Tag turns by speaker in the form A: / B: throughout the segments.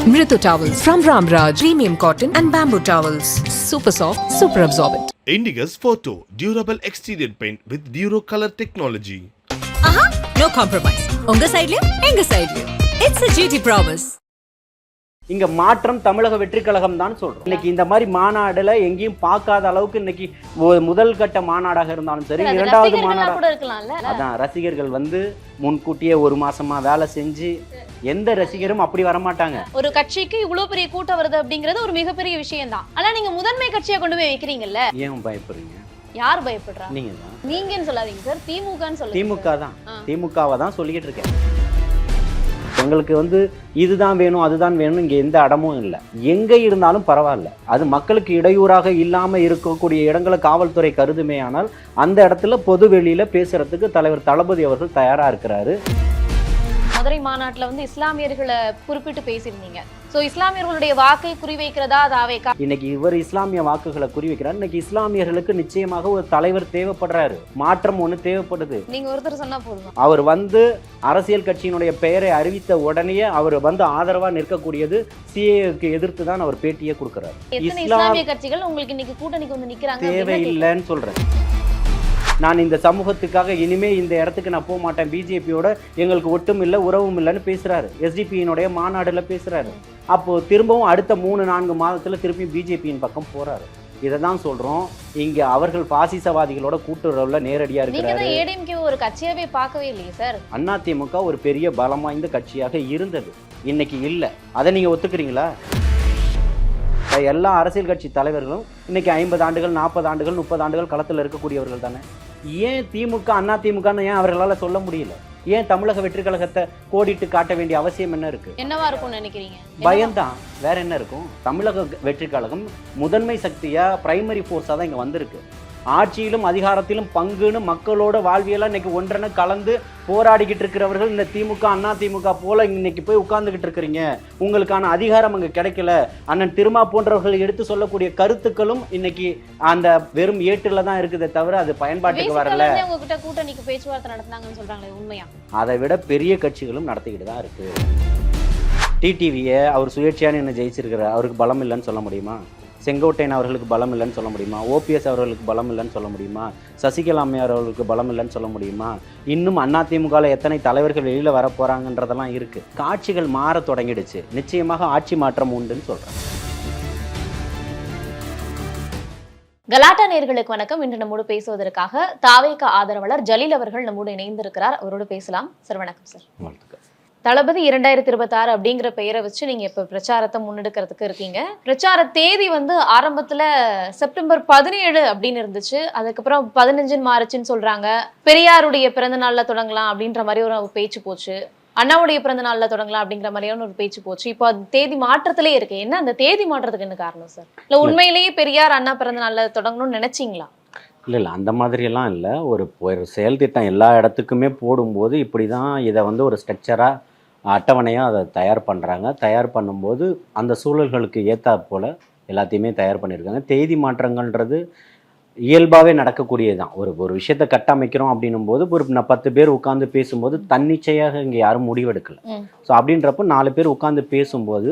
A: Mritu towels from Ramraj, premium cotton and bamboo towels. Super soft, super absorbent.
B: Indigus Photo Durable Exterior Paint with Duro Color Technology.
C: ஆஹா no compromise உங்க சைடுலயும் எங்க சைடுலயும் it's a GT promise
D: இங்க மாற்றம் தமிழக வெற்றி கழகம் தான் சொல்றோம். இன்னைக்கு இந்த மாதிரி மாநாடுல எங்கேயும் பார்க்காத அளவுக்கு இன்னைக்கு முதல் கட்ட மாநாடாக இருந்தாலும் சரி இரண்டாவது மாநாடா அதான் ரசிகர்கள் வந்து முன்கூட்டியே ஒரு மாசமா வேலை செஞ்சு எந்த ரசிகரும் அப்படி வரமாட்டாங்க.
E: ஒரு கட்சிக்கு இவ்வளவு பெரிய கூட்டம் வருது அப்படிங்கிறது ஒரு மிகப்பெரிய விஷயம் தான் ஆனா நீங்க முதன்மை கட்சியா கொண்டு போய் வைக்கிறீங்கல்ல?
D: ஏன் பயப்படுறீங்க?
E: யார் பயப்படுறா?
D: நீங்க தான்
E: நீங்கன்னு சொல்லாதீங்க சார். திமுகன்னு சொல்லுங்க
D: திமுக தான். திமுகவை தான் சொல்லிக்கிட்டு இருக்கேன். எங்களுக்கு வந்து இதுதான் வேணும் அதுதான் வேணும் இங்கே எந்த இடமும் இல்லை. எங்கே இருந்தாலும் பரவாயில்ல. அது மக்களுக்கு இடையூறாக இல்லாமல் இருக்கக்கூடிய இடங்களை காவல்துறை கருதுமே ஆனால் அந்த இடத்துல பொது வெளியில் பேசுகிறதுக்கு தலைவர் தளபதி அவர்கள் தயாராக இருக்கிறாரு.
E: மதுரை மாநாட்டுல வந்து இஸ்லாமியர்களை குறிப்பிட்டு பேசியிருந்தீங்க. சோ இஸ்லாமியர்களுடைய வாக்கை குறிவைக்கிறதா? தாவேக்கா
D: இன்னைக்கு இவர் இஸ்லாமிய வாக்குகளை குறிவைக்கிறார். இன்னைக்கு இஸ்லாமியர்களுக்கு நிச்சயமாக ஒரு தலைவர் தேவைப்படுறாரு. மாற்றம் ஒன்று தேவைப்படுது.
E: நீங்க ஒருத்தர் சொன்னா போதுமா?
D: அவர் வந்து அரசியல் கட்சியினுடைய பெயரை அறிவித்த உடனே அவர் வந்து ஆதரவா நிற்கக்கூடியது சிஏக்கு எதிர்த்து தான் அவர் பேட்டியே கொடுக்கிறார்.
E: இஸ்லாமிய கட்சிகள் உங்களுக்கு இன்னைக்கு கூட்டணிக்கு வந்து நிக்கிறாங்க.
D: தேவையில்லைன்னு சொல்றேன். நான் இந்த சமூகத்துக்காக இனிமே இந்த இடத்துக்கு நான் போக மாட்டேன் பிஜேபியோட எங்களுக்கு ஒட்டும் இல்லை உறவும் இல்லைன்னு பேசுறாரு. எஸ்டிபியினுடைய மாநாடுல பேசுறாரு. அப்போ திரும்பவும் அடுத்த மூணு நான்கு மாதத்துல திருப்பி பிஜேபியின் பக்கம் போறாரு. இதை தான் சொல்றோம். இங்க அவர்கள் பாசிசவாதிகளோட கூட்டுறவுல நேரடியா
E: நீங்க
D: இருக்கிறாரு.
E: ஏடிஎம்கே ஒரு கட்சியாவே பார்க்கவே இல்லையே சார்?
D: அதிமுக ஒரு பெரிய பலம் வாய்ந்த கட்சியாக இருந்தது. இன்னைக்கு இல்லை. அதை நீங்க ஒத்துக்கிறீங்களா? எல்லா அரசியல் கட்சி தலைவர்களும் இன்னைக்கு ஐம்பது ஆண்டுகள் நாற்பது ஆண்டுகள் முப்பது ஆண்டுகள் களத்தில் இருக்கக்கூடியவர்கள் தானே? ஏன் திமுக அண்ணா திமுகன்னு ஏன் அவர்களால் சொல்ல முடியல? ஏன் தமிழக வெற்றி கழகத்தை கோடிட்டு காட்ட வேண்டிய அவசியம் என்ன இருக்கு?
E: என்னவா இருக்கும்னு நினைக்கிறீங்க?
D: பயம்தான். வேற என்ன இருக்கும்? தமிழக வெற்றி கழகம் முதன்மை சக்தியா பிரைமரி ஃபோர்ஸாக தான் இங்கே வந்திருக்கு. ஆட்சியிலும் அதிகாரத்திலும் பங்குன்னு மக்களோட வாழ்வியெல்லாம் இன்னைக்கு ஒன்றென கலந்து போராடிக்கிட்டு இருக்கிறவர்கள் இந்த திமுக அண்ணா திமுக போல இன்னைக்கு போய் உட்கார்ந்துகிட்டு இருக்கிறீங்க. உங்களுக்கான அதிகாரம் அங்கே கிடைக்கல. அண்ணன் திருமா போன்றவர்கள் எடுத்து சொல்லக்கூடிய கருத்துக்களும் இன்னைக்கு அந்த வெறும் ஏட்டுல தான் இருக்குதே தவிர அது பயன்பாட்டுக்கு வரல.
E: கூட்டணிக்கு பேச்சுவார்த்தை நடத்துனாங்கன்னு சொல்றாங்களே உண்மையா?
D: அதை விட பெரிய கட்சிகளும் நடத்திக்கிட்டு தான் இருக்கு. டிடிவியை அவர் சுயேட்சையான என்ன ஜெயிச்சிருக்கிறார்? அவருக்கு பலம் இல்லைன்னு சொல்ல முடியுமா? செங்கோட்டையன் அவர்களுக்கு பலம் இல்லைன்னு சொல்ல முடியுமா? ஓபிஎஸ் அவர்களுக்கு பலம் இல்லைன்னு சொல்ல முடியுமா? சசிகலா அம்மையார் அவர்களுக்கு பலம் இல்லைன்னு சொல்ல முடியுமா? இன்னும் அதிமுகவில் எத்தனை தலைவர்கள் வெளியில் வர போகிறாங்கன்றதெல்லாம் இருக்குது காட்சிகள் மாற தொடங்கிடுச்சு. நிச்சயமாக ஆட்சி மாற்றம் உண்டுன்னு சொல்கிறேன்
E: கலாட்டா நேர்களுக்கு வணக்கம். இன்று நம்மோடு பேசுவதற்காக தாவேக ஆதரவாளர் ஜலீல் அவர்கள் நம்மோடு இணைந்திருக்கிறார். அவரோடு பேசலாம். சார் வணக்கம் சார்.
D: வாழ்த்துக்கள்.
E: தளபதி இரண்டாயிரத்தி இருபத்தாறு அப்படிங்கிற பெயரை வச்சு நீங்க இப்ப பிரச்சாரத்தை முன்னெடுக்கிறதுக்கு இருக்கீங்க. பிரச்சார தேதி வந்து ஆரம்பத்துல செப்டம்பர் பதினேழு அப்படின்னு இருந்துச்சு. அதுக்கப்புறம் பதினஞ்சுன்னு மாறுச்சுன்னு சொல்றாங்க. பெரியாருடைய பிறந்த நாள்ல தொடங்கலாம் அப்படின்ற மாதிரி ஒரு பேச்சு போச்சு. அண்ணாவுடைய பிறந்த நாள்ல தொடங்கலாம் அப்படிங்கிற மாதிரியான ஒரு பேச்சு போச்சு. இப்போ அது தேதி மாற்றத்திலே இருக்கு. என்ன அந்த தேதி மாற்றத்துக்கு என்ன காரணம் சார்? இல்ல உண்மையிலேயே பெரியார் அண்ணா பிறந்த நாள்ல தொடங்கணும்னு நினைச்சீங்களா?
D: இல்லை இல்லை அந்த மாதிரியெல்லாம் இல்லை. ஒரு ஒரு செயல் திட்டம் எல்லா இடத்துக்குமே போடும்போது இப்படி தான் இதை வந்து ஒரு ஸ்ட்ரக்சராக அட்டவணையாக அதை தயார் பண்ணுறாங்க தயார் பண்ணும்போது அந்த சூழல்களுக்கு ஏற்றா போல் எல்லாத்தையுமே தயார் பண்ணியிருக்காங்க தேதி மாற்றங்கள்ன்றது இயல்பாகவே நடக்கக்கூடியது தான் ஒரு ஒரு விஷயத்தை கட்டமைக்கிறோம் அப்படின்னும் போது ஒரு பத்து பேர் உட்காந்து பேசும்போது தன்னிச்சையாக இங்கே யாரும் முடிவெடுக்கல. ஸோ அப்படின்றப்போ நாலு பேர் உட்காந்து பேசும்போது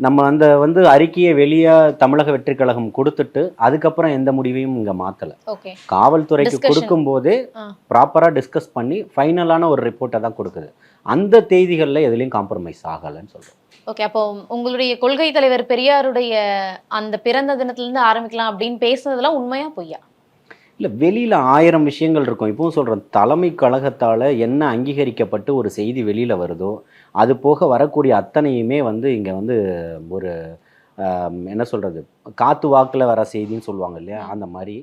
D: நம்ம அந்த வந்து அறிக்கையை வெளியே தமிழக வெற்றி கழகம் கொடுத்துட்டு அதுக்கப்புறம் எந்த முடிவையும் இங்கே மாற்றலை காவல்துறைக்கு. கொடுக்கும்போதே
E: ஆ.
D: ப்ராப்பராக டிஸ்கஸ் பண்ணி ஃபைனலான ஒரு ரிப்போர்ட்டை தான் கொடுக்குது. அந்த தேதிகளில் எதுலேயும் காம்ப்ரமைஸ் ஆகலைன்னு சொல்கிறோம்
E: ஓகே அப்போ உங்களுடைய கொள்கை தலைவர் பெரியாருடைய அந்த பிறந்த தினத்துல இருந்து ஆரம்பிக்கலாம் அப்படின்னு பேசுனதெல்லாம் உண்மையா பொய்யா?
D: இல்லை வெளியில் ஆயிரம் விஷயங்கள் இருக்கும். இப்பவும் சொல்கிறேன் தலைமை கழகத்தால் என்ன அங்கீகரிக்கப்பட்டு ஒரு செய்தி வெளியில் வருதோ அது போக வரக்கூடிய அத்தனையுமே வந்து இங்கே வந்து ஒரு என்ன சொல்கிறது காத்து வாக்கில் வர செய்தின்னு சொல்லுவாங்க இல்லையா அந்த மாதிரி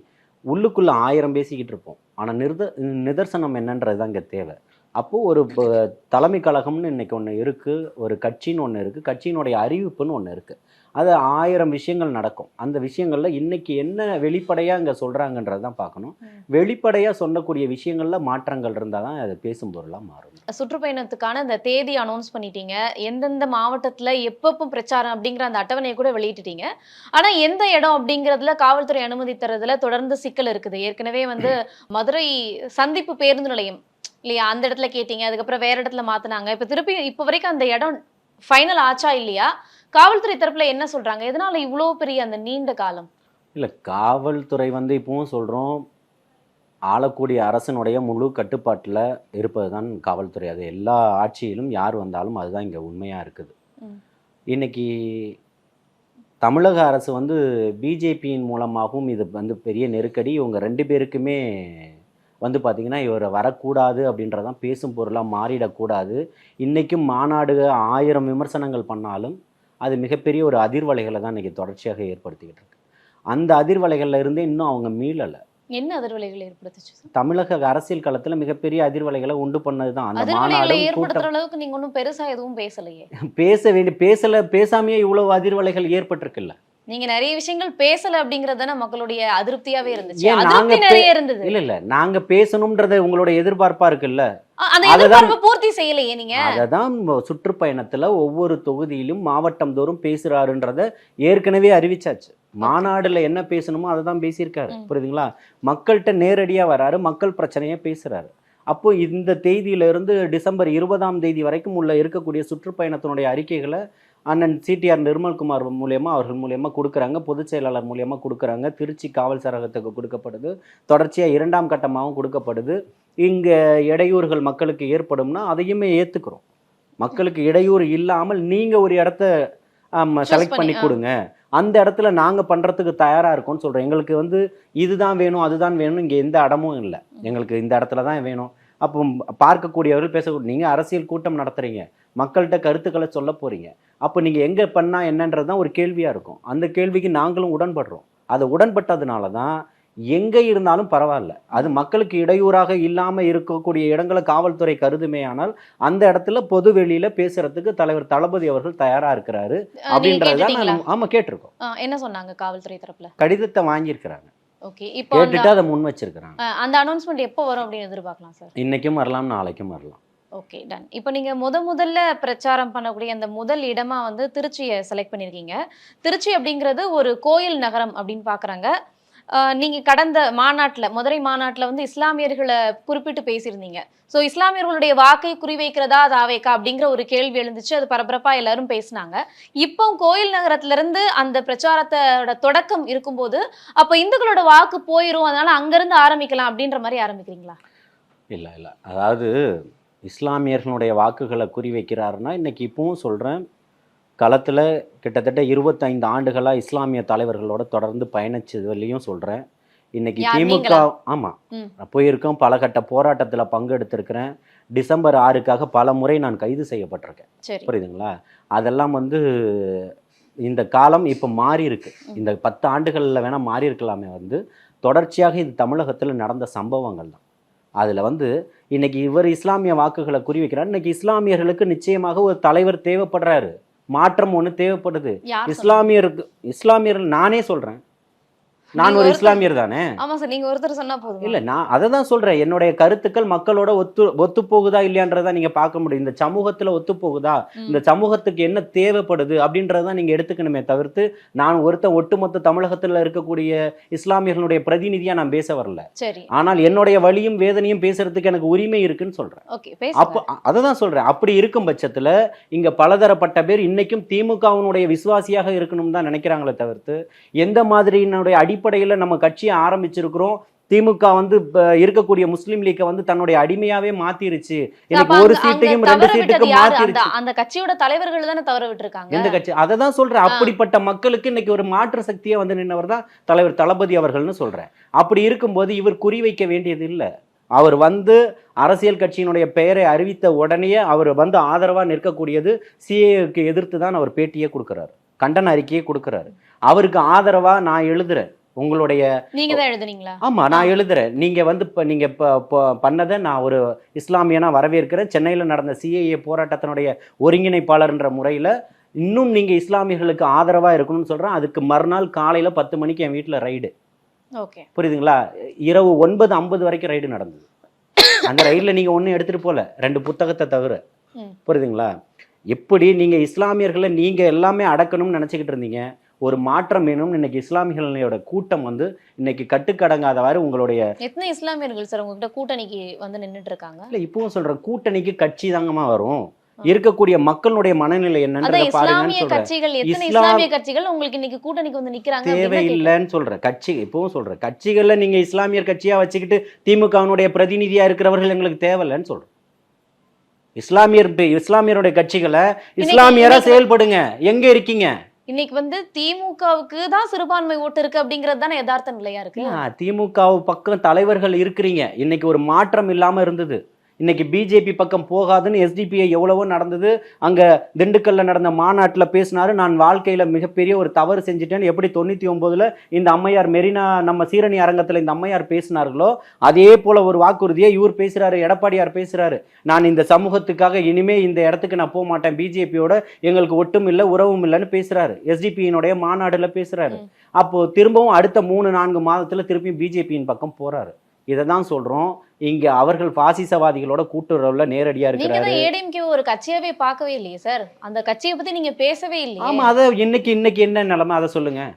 D: உள்ளுக்குள்ளே ஆயிரம் பேசிக்கிட்டு இருப்போம். ஆனால் நிர்த நிதர்சனம் என்னன்றது தான் இங்கே தேவை. அப்போது ஒரு தலைமை கழகம்னு இன்னைக்கு ஒன்று இருக்குது ஒரு கட்சின்னு ஒன்று இருக்குது கட்சியினுடைய அறிவிப்புன்னு ஒன்று இருக்குது அது ஆயிரம் விஷயங்கள் நடக்கும். அந்த விஷயங்களில் இன்னைக்கு என்ன வெளிப்படையாக இங்கே சொல்கிறாங்கன்றது தான் பார்க்கணும். வெளிப்படையாக சொல்லக்கூடிய விஷயங்களில் மாற்றங்கள் இருந்தால் தான் அது பேசும் பொருளாக மாறும்.
E: சுற்றுப்பயணத்துக்கான இந்த தேதி அனௌன்ஸ் பண்ணிட்டீங்க. எந்தெந்த மாவட்டத்துல எப்பப்போ பிரச்சாரம் அப்படிங்கிற அந்த அட்டவணையை கூட வெளியிட்டுட்டீங்க. ஆனா எந்த இடம் அப்படிங்கறதுல காவல்துறை அனுமதி தரதுல தொடர்ந்து சிக்கல் இருக்குது. ஏற்கனவே வந்து மதுரை சந்திப்பு பேருந்து நிலையம் இல்லையா? அந்த இடத்துல கேட்டீங்க அதுக்கப்புறம் வேற இடத்துல மாத்துனாங்க. இப்ப திருப்பி இப்ப வரைக்கும் அந்த இடம் ஃபைனல் ஆச்சா இல்லையா? காவல்துறை தரப்புல என்ன சொல்றாங்க? எதனால இவ்வளவு பெரிய அந்த நீண்ட காலம்?
D: இல்லை காவல்துறை வந்து இப்பவும் சொல்கிறோம் ஆளக்கூடிய அரசனுடைய முழு கட்டுப்பாட்டில் இருப்பது தான் காவல்துறை. அது எல்லா ஆட்சியிலும் யார் வந்தாலும் அதுதான் இங்கே உண்மையாக இருக்குது. இன்னைக்கு தமிழக அரசு வந்து பிஜேபியின் மூலமாகவும் இது வந்து பெரிய நெருக்கடி. இவங்க ரெண்டு பேருக்குமே வந்து பார்த்திங்கன்னா இவர் வரக்கூடாது அப்படின்றதான் பேசும் பொருளாக மாறிடக்கூடாது. இன்றைக்கும் மாநாடு ஆயிரம் விமர்சனங்கள் பண்ணாலும் அது மிகப்பெரிய ஒரு அதிர்வலைகளை தான் இன்றைக்கி தொடர்ச்சியாக ஏற்படுத்திக்கிட்டு இருக்கு. அந்த அதிர்வலைகள்ல இருந்தே இன்னும் அவங்க மீளலை.
E: என்ன அதிர்வலைகள் ஏற்படுத்துச்சு
D: தமிழக அரசியல் களத்தில் மிகப்பெரிய அதிர்வலைகளை உண்டு பண்ணது தான் அந்த மாநாடும்
E: ஏற்படுத்துற அளவுக்கு நீங்க ஒன்றும் பெருசா எதுவும் பேசலையே.
D: பேச வேண்டிய பேசல பேசாமையே இவ்வளவு அதிர்வலைகள் ஏற்பட்டிருக்குல்ல.
E: நீங்க நிறைய விஷயங்கள் பேசல அப்படிங்கறது மக்களுடைய அதிருப்தியாவே இருந்துச்சு? அதிருப்தி நிறைய இருந்தது.
D: இல்ல இல்ல. நாங்க பேசணும்ன்றது உங்களோட எதிர்பார்ப்பா இருக்குல்ல?
E: அந்த எதிர்பார்ப்பை பூர்த்தி செய்யலையே நீங்க?
D: அததான் சுற்றுப்பயணத்துல ஒவ்வொரு தொகுதியிலும் மாவட்டம் தோறும் பேசுறாருன்றத ஏற்கனவே அறிவிச்சாச்சு. மாநாடுல என்ன பேசணுமோ அதை தான் பேசியிருக்காரு. புரியுதுங்களா? மக்கள்கிட்ட நேரடியா வராரு மக்கள் பிரச்சனையை பேசுறாரு. அப்போ இந்த தேதியில இருந்து டிசம்பர் இருபதாம் தேதி வரைக்கும் உள்ள இருக்கக்கூடிய சுற்றுப்பயணத்தினுடைய அறிக்கைகளை அண்ணன் சிடிஆர் நிர்மல்குமார் மூலியமா அவர்கள் மூலியமா கொடுக்குறாங்க. பொதுச் செயலாளர் மூலியமா கொடுக்குறாங்க. திருச்சி காவல் சரகத்துக்கு கொடுக்கப்படுது. தொடர்ச்சியா இரண்டாம் கட்டமாகவும் கொடுக்கப்படுது. இங்க இடையூறுகள் மக்களுக்கு ஏற்படும்னா அதையுமே ஏத்துக்கிறோம். மக்களுக்கு இடையூறு இல்லாமல் நீங்க ஒரு இடத்த செலக்ட்
E: பண்ணி.
D: கொடுங்க. அந்த இடத்துல நாங்க பண்றதுக்கு தயாரா இருக்கோம்னு சொல்றோம். எங்களுக்கு வந்து இதுதான் வேணும் அதுதான் வேணும் இங்க எந்த இடமும் இல்லை. எங்களுக்கு இந்த இடத்துல தான் வேணும். அப்போ பார்க்கக்கூடியவர்கள் பேசக்கூடிய நீங்க அரசியல் கூட்டம் நடத்துறீங்க. மக்கள்கிட்ட கருத்துக்களை சொல்ல போறீங்க. அப்போ நீங்க எங்க பண்ணா என்னன்றது தான் ஒரு கேள்வியா இருக்கும். அந்த கேள்விக்கு நாங்களும் உடன்படுறோம். அது உடன்பட்டதுனால தான் எங்க இருந்தாலும் பரவாயில்ல. அது மக்களுக்கு இடையூறாக இல்லாம இருக்கக்கூடிய இடங்களை காவல்துறை கருதுமே ஆனால் அந்த இடத்துல பொது வெளியில பேசுறதுக்கு தலைவர் தளபதி அவர்கள் தயாரா இருக்கிறாரு அப்படின்றத ஆமா கேட்டிருக்கோம்.
E: என்ன சொன்னாங்க காவல்துறை தரப்புல?
D: கடிதத்தை வாங்கியிருக்கிறாங்க.
E: ஓகே இப்போ
D: கேட்டுட்டு அதை முன் வச்சிருக்கிறாங்க.
E: அந்த அனௌன்ஸ்மெண்ட் எப்போ வரும் அப்படின்னு எதிர்பார்க்கலாம் சார்
D: இன்னைக்கும் வரலாம் நாளைக்கும் வரலாம்.
E: ஓகே டன் இப்போ நீங்க முத முதல்ல பிரச்சாரம் பண்ணக்கூடிய அந்த முதல் இடமா வந்து திருச்சியை செலக்ட் பண்ணியிருக்கீங்க திருச்சி அப்படிங்கிறது ஒரு கோயில் நகரம் அப்படின்னு பார்க்குறாங்க நீங்க கடந்த மாநாட்டுல மதுரை மாநாட்டுல வந்து இஸ்லாமியர்களை குறிப்பிட்டு பேசியிருந்தீங்க. ஸோ இஸ்லாமியர்களுடைய வாக்கை குறிவைக்கிறதா தாவேக்கா அப்படிங்கிற ஒரு கேள்வி எழுந்துச்சு. அது பரபரப்பா எல்லாரும் பேசினாங்க. இப்போ கோயில் நகரத்துல இருந்து அந்த பிரச்சாரத்தோட தொடக்கம் இருக்கும்போது அப்போ இந்துக்களோட வாக்கு போயிடும் அதனால அங்கிருந்து ஆரம்பிக்கலாம் அப்படின்ற மாதிரி ஆரம்பிக்கிறீங்களா?
D: இல்லை இல்லை. அதாவது இஸ்லாமியர்களுடைய வாக்குகளை குறிவைக்கிறாருன்னா இன்னைக்கு இப்பவும் சொல்கிறேன் களத்தில் கிட்டத்தட்ட இருபத்தைந்து ஆண்டுகளாக இஸ்லாமிய தலைவர்களோட தொடர்ந்து பயணிச்சதுலையும் சொல்கிறேன் இன்னைக்கு திமுக? ஆமாம். நான் போயிருக்கோம் பல கட்ட போராட்டத்தில் பங்கெடுத்திருக்கிறேன். டிசம்பர் ஆறுக்காக பல முறை நான் கைது செய்யப்பட்டிருக்கேன். புரியுதுங்களா? அதெல்லாம் வந்து இந்த காலம் இப்போ மாறி இருக்கு. இந்த பத்து ஆண்டுகளில் வேணால் மாறி இருக்கலாமே வந்து தொடர்ச்சியாக இது தமிழகத்தில் நடந்த சம்பவங்கள் தான் அதில் வந்து இன்னைக்கு இவர் இஸ்லாமிய வாக்குகளை குறிவைக்கிறார் இன்னைக்கு இஸ்லாமியர்களுக்கு நிச்சயமாக ஒரு தலைவர் தேவைப்படுறாரு. மாற்றம் ஒன்று தேவைப்படுது? இஸ்லாமியருக்கு இஸ்லாமியர்கள் நானே சொல்கிறேன் நான் ஒரு இஸ்லாமியர் தானே?
E: ஆமா சார் நீங்க ஒருத்தர் சொன்னா போதும்?
D: இல்ல நான் அதை தான் சொல்றேன். என்னுடைய கருத்துக்கள் மக்களோட ஒத்து ஒத்து போகுதா இல்லையான்றதை நீங்க பார்க்க முடியும். இந்த சமூகத்துல ஒத்து போகுதா. இந்த சமூகத்துக்கு என்ன தேவைப்படுது? அப்படின்றத நீங்க எடுத்துக்கணுமே தவிர்த்து நான் ஒருத்தன் ஒட்டுமொத்த தமிழகத்துல இருக்கக்கூடிய இஸ்லாமியர்களுடைய பிரதிநிதியா நான் பேச வரல.
E: சரி.
D: ஆனால் என்னுடைய வழியும் வேதனையும் பேசுறதுக்கு எனக்கு உரிமை இருக்குன்னு சொல்றேன். அப்ப அதை தான் சொல்றேன். அப்படி இருக்கும் பட்சத்துல இங்க பலதரப்பட்ட பேர் இன்னைக்கும் திமுகவினுடைய விசுவாசியாக இருக்கணும் தான் நினைக்கிறாங்களே தவிர்த்து எந்த மாதிரியினுடைய அடிப்படையில நம்ம கட்சியை ஆரம்பிச்சிருக்கிறோம். திமுக வந்து இருக்கக்கூடிய முஸ்லீம் லீக்கை வந்து தன்னுடைய அடிமையாவே மாத்திருச்சு. எனக்கு ஒரு சீட்டையும் ரெண்டு?
E: அந்த
D: மாத்திருச்சு.
E: அந்த கட்சியோட தலைவர்கள் தானே தவற விட்டுருக்காங்க?
D: எந்த கட்சி? அதை தான் சொல்றேன். அப்படிப்பட்ட மக்களுக்கு இன்னைக்கு ஒரு மாற்று சக்தியா வந்து நின்னவர் தான் தலைவர் தளபதி அவர்கள்னு சொல்றேன். அப்படி இருக்கும்போது இவர் குறிவைக்க வேண்டியது இல்லை. அவர் வந்து அரசியல் கட்சியினுடைய பெயரை அறிவித்த உடனே அவர் வந்து ஆதரவா நிற்கக்கூடியது சிஏக்கு எதிர்த்து தான் அவர் பேட்டியே கொடுக்கிறாரு. கண்டன அறிக்கையே கொடுக்கிறாரு. அவருக்கு ஆதரவா நான் எழுதுறேன். உங்களுடைய
E: நீங்க தான் எழுதுனீங்களா?
D: ஆமா நான் எழுதுறேன். நீங்க வந்து இப்ப நீங்க இப்ப பண்ணதை நான் ஒரு இஸ்லாமியனா வரவேற்கிறேன். சென்னையில நடந்த சிஏஏ போராட்டத்தினுடைய ஒருங்கிணைப்பாளர்ன்ற முறையில இன்னும் நீங்க இஸ்லாமியர்களுக்கு ஆதரவா இருக்கணும்னு சொல்றேன். அதுக்கு மறுநாள் காலையில பத்து மணிக்கு என் வீட்டுல ரைடு.
E: ஓகே.
D: புரியுதுங்களா? இரவு ஒன்பது ஐம்பது வரைக்கும் ரைடு நடந்தது. அந்த ரைடுல நீங்க ஒண்ணும் எடுத்துட்டு போல. ரெண்டு புத்தகத்தை தவிர. புரியுதுங்களா? எப்படி நீங்க இஸ்லாமியர்களை நீங்க எல்லாமே அடக்கணும்னு நினைச்சுக்கிட்டு இருந்தீங்க? ஒரு மாற்றம் வேணும்னு இன்னைக்கு இஸ்லாமியர்களோட கூட்டம் வந்து இன்னைக்கு கட்டுக்கடங்காதவாறு உங்களுடைய
E: எத்தனை இஸ்லாமியர்கள் சார் உங்ககிட்ட கூட்டணிக்கு வந்து நின்னுட்டு இருக்காங்க
D: இல்ல இப்பவும் சொல்றேன் கூட்டணிக்கு கட்சி தாங்கம்மா வரும். இருக்கக்கூடிய மக்களுடைய மனநிலை என்னன்றத பாருங்கன்னு சொல்றேன்.
E: கட்சிகள் எத்தனை
D: இஸ்லாம்
E: இஸ்லாமிய கட்சிகள் உங்களுக்கு இன்னைக்கு கூட்டணிக்கு வந்து நிக்கிறாங்க அப்படின்னு தான் கேக்குறேன்.
D: தேவையில்லைன்னு சொல்றேன். கட்சி இப்பவும் சொல்றேன். கட்சிகள்ல நீங்க இஸ்லாமியர் கட்சியா வச்சுக்கிட்டு திமுகவினுடைய பிரதிநிதியா இருக்கிறவர்கள் எங்களுக்கு தேவையில்லைன்னு சொல்றேன். இஸ்லாமியர் இஸ்லாமியருடைய கட்சிகளை இஸ்லாமியரா செயல்படுங்க. எங்க இருக்கீங்க?
E: இன்னைக்கு வந்து திமுகவுக்கு தான் சிறுபான்மை ஓட்டு இருக்கு அப்படிங்கிறது தானே யதார்த்த நிலையா இருக்கு?
D: திமுக பக்கம் தலைவர்கள் இருக்கிறீங்க. இன்னைக்கு ஒரு மாற்றம் இல்லாம இருந்தது. இன்னைக்கு பிஜேபி பக்கம் போகாதுன்னு எஸ்டிபிஐ எவ்வளவோ நடந்தது. அங்க திண்டுக்கல்ல நடந்த மாநாட்டுல பேசினாரு. நான் வாழ்க்கையில மிகப்பெரிய ஒரு தவறு செஞ்சுட்டேன்னு எப்படி தொண்ணூத்தி ஒன்பதுல இந்த அம்மையார் மெரினா நம்ம சீரணி அரங்கத்துல இந்த அம்மையார் பேசினார்களோ அதே போல ஒரு வாக்குறுதியை இவர் பேசுறாரு எடப்பாடியார் பேசுறாரு. நான் இந்த சமூகத்துக்காக இனிமே இந்த இடத்துக்கு நான் போக மாட்டேன் பிஜேபியோட எங்களுக்கு ஒட்டும் இல்லை உறவும் இல்லைன்னு பேசுறாரு. எஸ்டிபியினுடைய மாநாடுல பேசுறாரு. அப்போ திரும்பவும் அடுத்த மூணு நான்கு மாதத்துல திருப்பி பிஜேபியின் பக்கம் போறாரு. இதை தான் சொல்றோம். இங்க அவர்கள் பாசிசவாதிகளோட கூட்டுறவுல நேரடியா இருக்கிறாரு.
E: ஏடிஎம்கே ஒரு கட்சியாவே பார்க்கவே இல்லையே சார். அந்த கட்சியை பத்தி நீங்க பேசவே இல்லையே.
D: ஆமா அத இன்னைக்கு இன்னைக்கு என்ன நிலைமை? அதை சொல்லுங்க.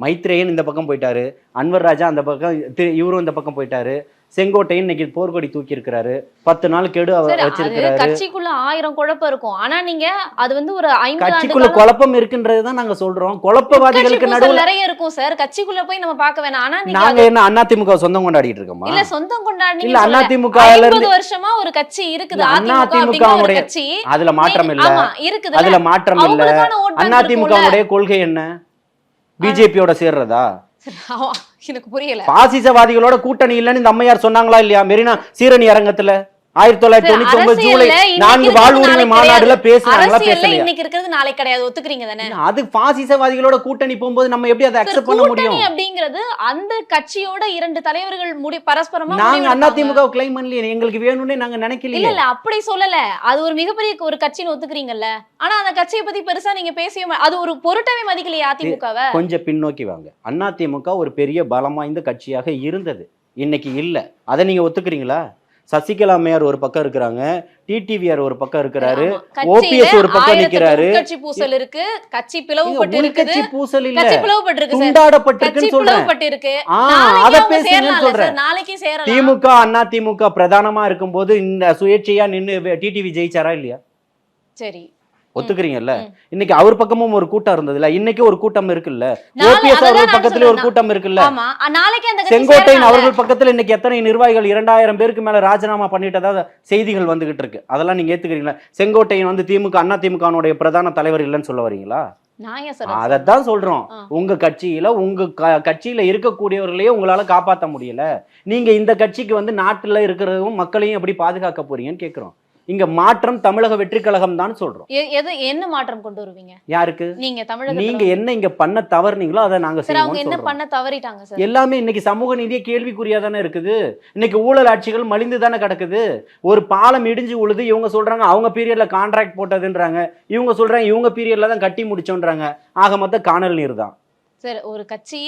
D: மைத்ரேயன் இந்த பக்கம் போயிட்டாரு. அன்வர் ராஜா அந்த பக்கம் இவரும் இந்த பக்கம் போயிட்டாரு. செங்கோட்டையன் இன்னைக்கு போர்க்கொடி தூக்கி இருக்கிறாரு பத்து நாள் கெடு அவர் வச்சிருக்கிறாரு.
E: கட்சிக்குள்ள ஆயிரம் குழப்பம் இருக்கும். ஆனா நீங்க அது வந்து ஒரு
D: கட்சிக்குள்ள குழப்பம் இருக்குன்றது தான் நாங்க சொல்றோம். குழப்பவாதிகளுக்கு நடுவுல
E: நிறைய இருக்கும் சார். கட்சிக்குள்ள போய் நம்ம பார்க்க வேணாம். ஆனா நீங்க
D: என்ன அதிமுக சொந்தம் கொண்டாடிட்டு இருக்கோமா?
E: இல்ல சொந்தம் கொண்டாடுனீங்க
D: இல்ல இருந்து
E: ஐம்பது வருஷமா ஒரு கட்சி இருக்குது. ஒரு
D: அதிமுகவுடைய-
E: கட்சி.
D: அதுல மாற்றம் இல்ல.
E: இருக்குது
D: அதுல மாற்றம் இல்ல.
E: இருக்கும்ல.
D: அதிமுகவுடைய கொள்கை என்ன? பிஜேபியோட சேர்றதா?
E: எனக்கு புரியல.
D: பாசிசவாதிகளோட கூட்டணி இல்லைன்னு இந்த அம்மையார் சொன்னாங்களா இல்லையா? மெரினா சீரணி அரங்கத்துல? ஆயிரத்தி தொள்ளாயிரத்தி தொண்ணூத்தி ஒன்பது ஜூலை
E: அரசியல்ல இன்னைக்கு
D: நான்கு
E: இருக்கிறது
D: வாழ்வுரிமை மாநாடுல
E: கிடையாது.
D: பேசுனாங்களா
E: அரசியல்ல
D: பேசலையா?
E: இன்னைக்கு இருக்கிறது நாளைக்கு கிடையாது. ஒத்துக்கிறீங்க தானே?
D: அது பாசிசவாதிகளோட கூட்டணி போகும்போது நம்ம எப்படி அதை
E: சார்,
D: அக்செப்ட் பண்ண முடியும்?
E: அப்படிங்கிறது அந்த கட்சியோட இரண்டு தலைவர்கள் முடி பரஸ்பரமா
D: நாங்க
E: முடிவெடுப்பாங்க.
D: அதிமுக கிளைம் பண்ணலையே எங்களுக்கு வேணும்னே நாங்க
E: இல்ல
D: நினைக்கலையே.
E: இல்ல அப்படி சொல்லல. அது ஒரு மிகப்பெரிய ஒரு கட்சின்னு ஒத்துக்கிறீங்கல்ல. ஆனா அந்த கட்சியை பத்தி பெருசா நீங்க பேசவே மா- அது ஒரு பொருட்டவே மதிக்கலையா அதிமுகவை?
D: கொஞ்சம் பின்னோக்கி வாங்க. அதிமுக ஒரு பெரிய பலம் வாய்ந்த கட்சியாக இருந்தது. இன்னைக்கு இல்ல. அதை நீங்க ஒத்துக்கிறீங்களா? சசிகலா அம்மையார் ஒரு பக்கம் இருக்கிறாங்க டிடிவிஆர் ஒரு பக்கம் இருக்கிறாரு ஓபிஎஸ் ஒரு பக்கம் நிக்கிறாரு.
E: உட்கட்சி பூசல் இருக்கு கட்சி பிளவுபட்டு
D: இங்க
E: இருக்குது.
D: உள்கட்சி பூசல் இல்ல.
E: கட்சி பிளவுபட்டு இருக்கு கட்சி
D: சொல்றேன்.
E: இருக்கு.
D: அத
E: சேரலாம்ல
D: சொல்றேன்.
E: நாளைக்கு சேரலாம்.
D: திமுக அண்ணா திமுக பிரதானமா இருக்கும்போது இந்த சுயேட்சையா நின்னு டிடிவி ஜெயிச்சாரா இல்லையா?
E: சரி.
D: ஒத்துக்கிறீங்கல்ல. இன்னைக்கு அவர் பக்கமும் ஒரு கூட்டம் இருந்ததுல இன்னைக்கு ஒரு கூட்டம் இருக்குல்ல? ஓபிஎஸ் அவர்கள் பக்கத்துல ஒரு. கூட்டம் இருக்குல்ல? செங்கோட்டையன். அவர்கள் பக்கத்துல இன்னைக்கு எத்தனை நிர்வாகிகள்? இரண்டாயிரம் பேருக்கு மேல ராஜினாமா பண்ணிட்டதா செய்திகள் வந்துகிட்டு இருக்கு. அதெல்லாம் நீங்க ஏத்துக்கிறீங்களா? செங்கோட்டையன் வந்து திமுக அண்ணா திமுகனுடைய பிரதான தலைவர் இல்லைன்னு சொல்ல வரீங்களா? அதைத்தான் சொல்றோம். உங்க கட்சியில உங்க கட்சியில இருக்கக்கூடியவர்களையே உங்களால காப்பாத்த முடியல. நீங்க இந்த கட்சிக்கு வந்து நாட்டுல இருக்கிறதும் மக்களையும் எப்படி பாதுகாக்க போறீங்கன்னு கேக்குறோம். இங்க மாற்றம் தமிழக வெற்றி கழகம் தான் சொல்றோம்.
E: எது என்ன மாற்றம் கொண்டு வருவீங்க?
D: யாருக்கு?
E: நீங்க தமிழகத்துல
D: நீங்க என்ன இங்க பண்ண தவறுனீங்களோ அதை நாங்க
E: சார் அவங்க என்ன பண்ண தவறிட்டாங்க சார்?
D: எல்லாமே இன்னைக்கு சமூக நீதியே கேள்விக்குறியா தானே இருக்குது. இன்னைக்கு ஊழல் ஆட்சிகள் மலிந்து தானே கிடக்குது. ஒரு பாலம் இடிஞ்சு உழுது இவங்க சொல்றாங்க அவங்க பீரியட்ல கான்ட்ராக்ட் போட்டதுன்றாங்க. இவங்க சொல்றாங்க இவங்க பீரியட்ல தான் கட்டி முடிச்சோன்றாங்க. ஆக மொத்த காணல் நீர் தான்.
E: சார் ஒரு கட்சி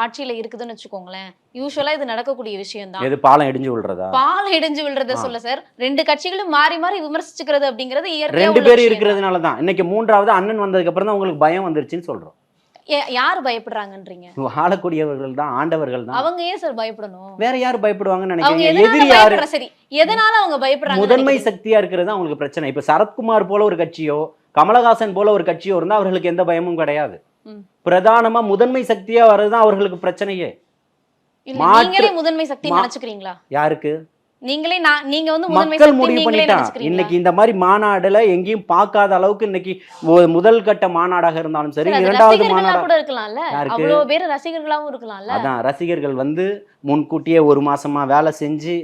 E: ஆட்சியில இருக்குதுன்னு வச்சுக்கோங்களேன் யூஸ்வலா இது நடக்கக்கூடிய விஷயம் தான்
D: எது பாலம் இடிஞ்சு விழுறதா?
E: பால் இடிஞ்சு விழுறத. சொல்ல சார் ரெண்டு கட்சிகளும் மாறி மாறி விமர்சிச்சுக்கிறது அப்படிங்கிறது
D: ரெண்டு பேர். இருக்கிறதுனால தான். இன்னைக்கு மூன்றாவது அண்ணன் வந்ததுக்கு அப்புறம் தான் உங்களுக்கு பயம் வந்துருச்சுன்னு சொல்றோம்.
E: யாரு பயப்படுறாங்கன்றீங்க?
D: ஆளக்கூடியவர்கள் தான் ஆண்டவர்கள் தான்.
E: அவங்க ஏன் சார் பயப்படணும்?
D: வேற யார் பயப்படுவாங்கன்னு நினைக்கிறீங்க? எதிரி யாரு?
E: சரி எதனால அவங்க பயப்படுறாங்க
D: முதன்மை சக்தியா இருக்கிறது தான் அவங்களுக்கு பிரச்சனை. இப்ப சரத்குமார் போல ஒரு கட்சியோ கமலஹாசன் போல ஒரு கட்சியோ இருந்தா அவர்களுக்கு எந்த பயமும் கிடையாது. பிரதானமா முதன்மை சக்தியா வர்றதுதான் அவர்களுக்கு பிரச்சனையே.
E: முதன்மை சக்தி நினைச்சுக்கிறீங்களா?
D: யாருக்கு?
E: நீங்களே நான் நீங்க வந்து
D: மக்கள் முடிவு பண்ணிட்டான் இன்னைக்கு இந்த மாதிரி மாநாடுல எங்கேயும் பார்க்காத அளவுக்கு இன்னைக்கு முதல் கட்ட மாநாடாக இருந்தாலும் சரி இரண்டாவது மாநாடா
E: கூட இருக்கலாம்ல? அவ்வளவு பேர் ரசிகர்களாவும் இருக்கலாம்ல.
D: அதான் ரசிகர்கள் வந்து முன்கூட்டியே ஒரு மாசமா வேலை செஞ்சு